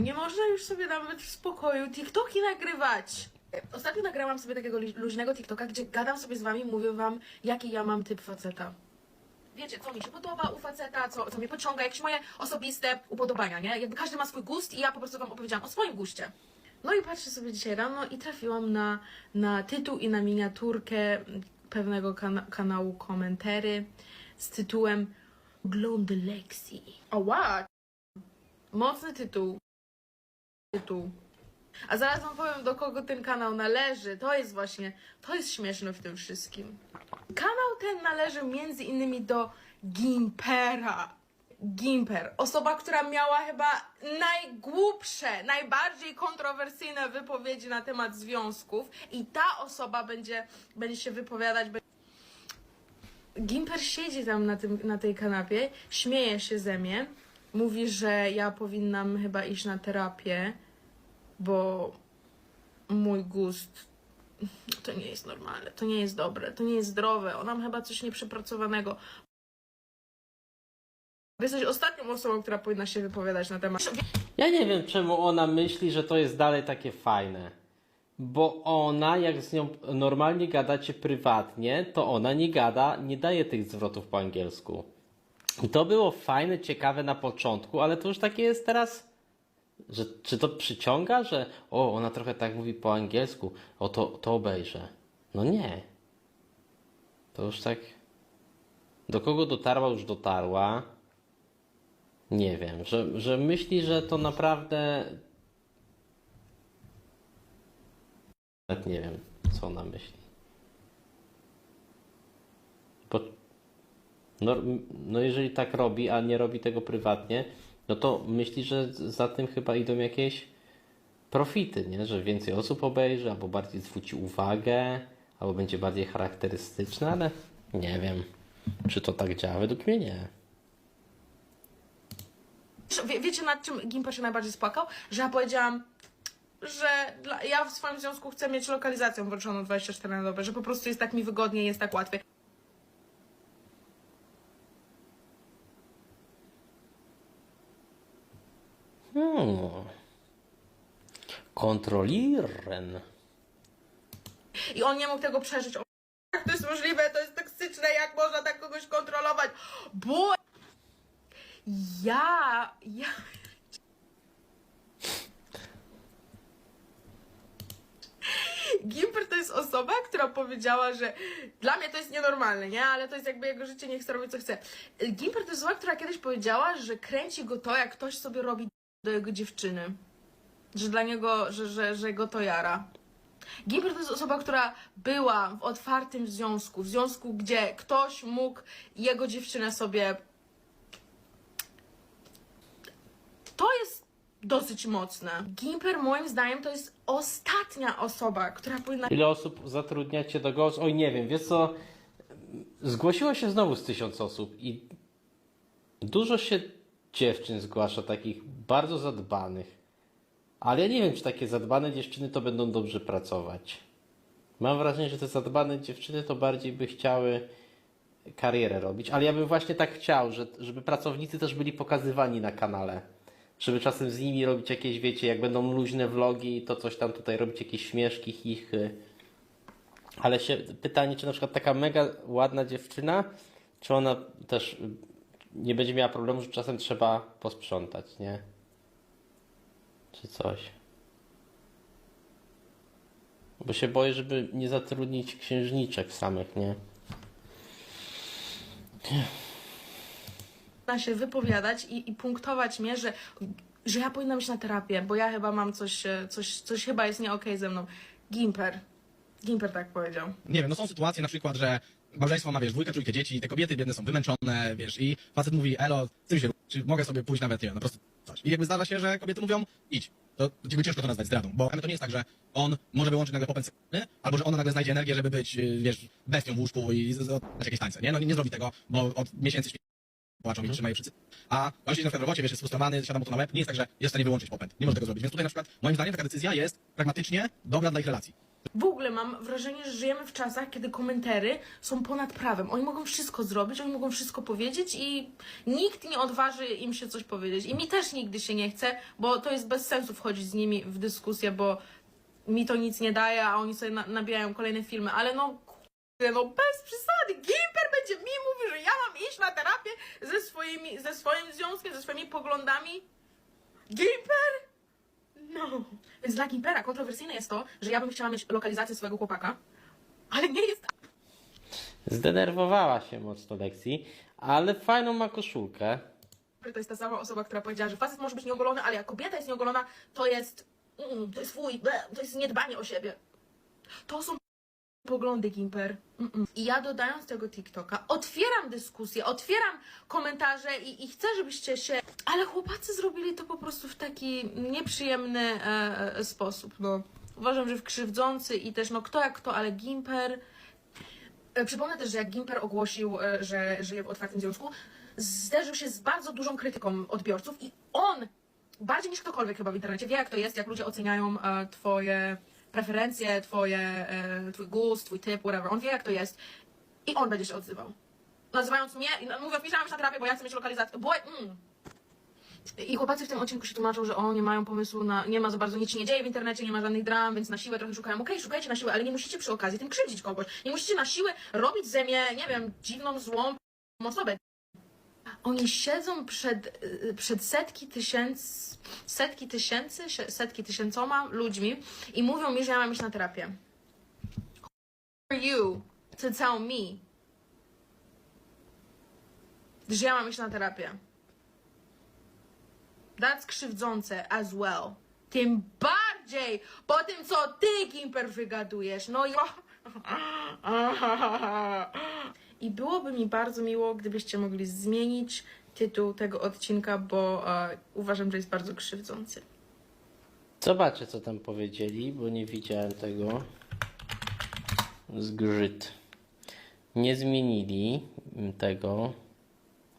Nie można już sobie nawet w spokoju TikToki nagrywać. Ostatnio nagrałam sobie takiego luźnego TikToka, gdzie gadam sobie z wami, mówię wam, jaki ja mam typ faceta. Wiecie, co mi się podoba u faceta, co, co mnie pociąga, jakieś moje osobiste upodobania, nie? Jakby każdy ma swój gust i ja po prostu wam opowiedziałam o swoim guście. No i patrzę sobie dzisiaj rano i trafiłam na, na tytuł i na miniaturkę pewnego kana- kanału komentary z tytułem Gląd Lexi. O wow! Mocny tytuł. Tytuł. A zaraz wam powiem, do kogo ten kanał należy. To jest właśnie, to jest śmieszne w tym wszystkim. Kanał ten należy między innymi do Gimpera. Gimper, osoba, która miała chyba najgłupsze, najbardziej kontrowersyjne wypowiedzi na temat związków i ta osoba będzie, będzie się wypowiadać. Gimper siedzi tam na, tym, na tej kanapie, śmieje się ze mnie, mówi, że ja powinnam chyba iść na terapię, bo mój gust to nie jest normalne, to nie jest dobre, to nie jest zdrowe, ona ma chyba coś nieprzepracowanego. Jesteś ostatnią osobą, która powinna się wypowiadać na temat. Ja nie wiem, czemu ona myśli, że to jest dalej takie fajne. Bo ona, jak z nią normalnie gadacie prywatnie, to ona nie gada, nie daje tych zwrotów po angielsku. I to było fajne, ciekawe na początku, ale to już takie jest teraz. Że, czy to przyciąga, że o, ona trochę tak mówi po angielsku, o to, to obejrzę. No nie. To już tak. Do kogo dotarła, już dotarła. Nie wiem, że, że myśli, że to naprawdę. Nawet nie wiem, co ona myśli. Bo, no, no, jeżeli tak robi, a nie robi tego prywatnie, no to myśli, że za tym chyba idą jakieś profity, nie? Że więcej osób obejrzy, albo bardziej zwróci uwagę, albo będzie bardziej charakterystyczne, ale nie wiem, czy to tak działa. Według mnie nie. Wie, wiecie nad czym Gimper się najbardziej spłakał? Że ja powiedziałam, że dla, ja w swoim związku chcę mieć lokalizację włączoną 24 na dobę, że po prostu jest tak mi wygodniej, jest tak łatwiej. Kontrolieren. I on nie mógł tego przeżyć. Jak to jest możliwe? To jest toksyczne, jak można tak kogoś kontrolować? Bo ja, ja... Gimper to jest osoba, która powiedziała, że dla mnie to jest nienormalne, nie? Ale to jest jakby jego życie, niech sobie robi co chce. Gimper to jest osoba, która kiedyś powiedziała, że kręci go to, jak ktoś sobie robi do jego dziewczyny. Że dla niego, że, że, że go to jara. Gimper to jest osoba, która była w otwartym związku, w związku, gdzie ktoś mógł jego dziewczynę sobie. To jest dosyć mocne. Gimper, moim zdaniem, to jest ostatnia osoba, która powinna. Ile osób zatrudniacie do głosu? Oj, nie wiem, wiesz co? Zgłosiło się znowu z tysiąc osób i dużo się dziewczyn zgłasza, takich bardzo zadbanych. Ale ja nie wiem, czy takie zadbane dziewczyny to będą dobrze pracować. Mam wrażenie, że te zadbane dziewczyny to bardziej by chciały karierę robić, ale ja bym właśnie tak chciał, że, żeby pracownicy też byli pokazywani na kanale. Żeby czasem z nimi robić jakieś, wiecie, jak będą luźne vlogi, to coś tam tutaj robić, jakieś śmieszki, chichy. Ale się pytanie, czy na przykład taka mega ładna dziewczyna, czy ona też nie będzie miała problemu, że czasem trzeba posprzątać, nie? Czy coś. Bo się boję, żeby nie zatrudnić księżniczek samych, nie? się wypowiadać i, i punktować mnie, że, że ja powinnam iść na terapię, bo ja chyba mam coś, e, coś, coś chyba jest nie okej ze mną. Gimper. Gimper tak powiedział. nie wiem, no są sytuacje na przykład, że małżeństwo ma, wiesz, dwójkę, trójkę dzieci, te kobiety biedne są wymęczone, wiesz, i facet mówi, elo, tym się, czy mogę sobie pójść nawet, nie wiem, po prostu coś. I jakby zdarza się, że kobiety mówią, idź. To jakby ciężko to nazwać zdradą, bo to nie jest tak, że on może wyłączyć nagle popęd seksualny, albo że ona nagle znajdzie energię, żeby być, wiesz, bestią w łóżku i oddać jakieś tańce, nie? No nie, nie zrobi tego, bo od miesięcy płaczą i trzymają wszyscy. A on siedzi na przykład w robocie, wiesz, jest frustrowany, siada mu to na łeb, nie jest tak, że jest w stanie wyłączyć popęd. Nie może tego zrobić. Więc tutaj na przykład, moim zdaniem, taka decyzja jest pragmatycznie dobra dla ich relacji. W ogóle mam wrażenie, że żyjemy w czasach, kiedy komentary są ponad prawem. Oni mogą wszystko zrobić, oni mogą wszystko powiedzieć i nikt nie odważy im się coś powiedzieć. I mi też nigdy się nie chce, bo to jest bez sensu wchodzić z nimi w dyskusję, bo mi to nic nie daje, a oni sobie na nabijają kolejne filmy. Ale no, kurde, no bez przesady. Gimper będzie mi mówił, że ja mam iść na terapię ze, swoimi, ze swoim związkiem, ze swoimi poglądami. Gimper? Więc dla Gimpera kontrowersyjne jest to, że ja bym chciała mieć lokalizację swojego chłopaka, ale nie jest Zdenerwowała się mocno Lexi, ale fajną ma koszulkę. to jest ta sama osoba, która powiedziała, że facet może być nieogolony, ale jak kobieta jest nieogolona, to jest mm, to jest fuj, ble, to jest niedbanie o siebie. To są poglądy Gimper. Mm-mm. I ja dodając tego TikToka, otwieram dyskusję, otwieram komentarze i, i chcę, żebyście się... Ale chłopacy zrobili to po prostu w taki nieprzyjemny e, e, sposób, no. Uważam, że w krzywdzący i też, no kto jak kto, ale Gimper... E, Przypomnę też, że jak Gimper ogłosił, e, że żyje w otwartym związku, zderzył się z bardzo dużą krytyką odbiorców i on, bardziej niż ktokolwiek chyba w internecie, wie jak to jest, jak ludzie oceniają e, twoje preferencje, twoje, e, twój gust, twój typ, whatever. On wie jak to jest i on będzie się odzywał. Nazywając mnie, że mam iść na terapię, bo ja chcę mieć lokalizację. Boy, mm. I chłopacy w tym odcinku się tłumaczą, że o, nie mają pomysłu na, nie ma za bardzo, nic się nie dzieje w internecie, nie ma żadnych dram, więc na siłę trochę szukają. Okej, szukajcie na siłę, ale nie musicie przy okazji tym krzywdzić kogoś. Nie musicie na siłę robić ze mnie, nie wiem, dziwną, złą osobę. Oni siedzą przed, y, przed setki tysięcy, setki tysięcy, setki tysięcoma ludźmi i mówią mi, że ja mam iść na terapię. Who are you to tell me, że ja mam iść na terapię? That's krzywdzące as well. Tym bardziej po tym, co ty, Gimper, wygadujesz. No ja... I byłoby mi bardzo miło, gdybyście mogli zmienić tytuł tego odcinka, bo e, uważam, że jest bardzo krzywdzący. Zobaczę, co tam powiedzieli, bo nie widziałem tego. Zgrzyt. Nie zmienili tego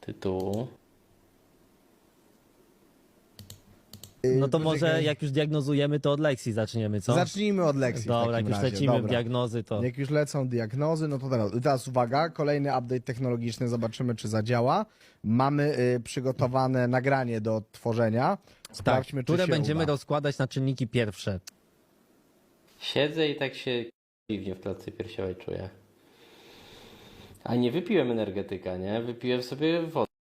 tytułu. No to może jak już diagnozujemy, to od lekcji zaczniemy, co? Zacznijmy od lekcji. w Dobra, takim jak już razie. lecimy w diagnozy, to... Jak już lecą diagnozy, no to teraz, teraz uwaga, kolejny update technologiczny, zobaczymy czy zadziała. Mamy y, przygotowane nagranie do tworzenia. Sprawdźmy, tak, czy które się będziemy uda. rozkładać na czynniki pierwsze. Siedzę i tak się dziwnie w klatce piersiowej czuję. A nie wypiłem energetyka, nie? Wypiłem sobie wodę.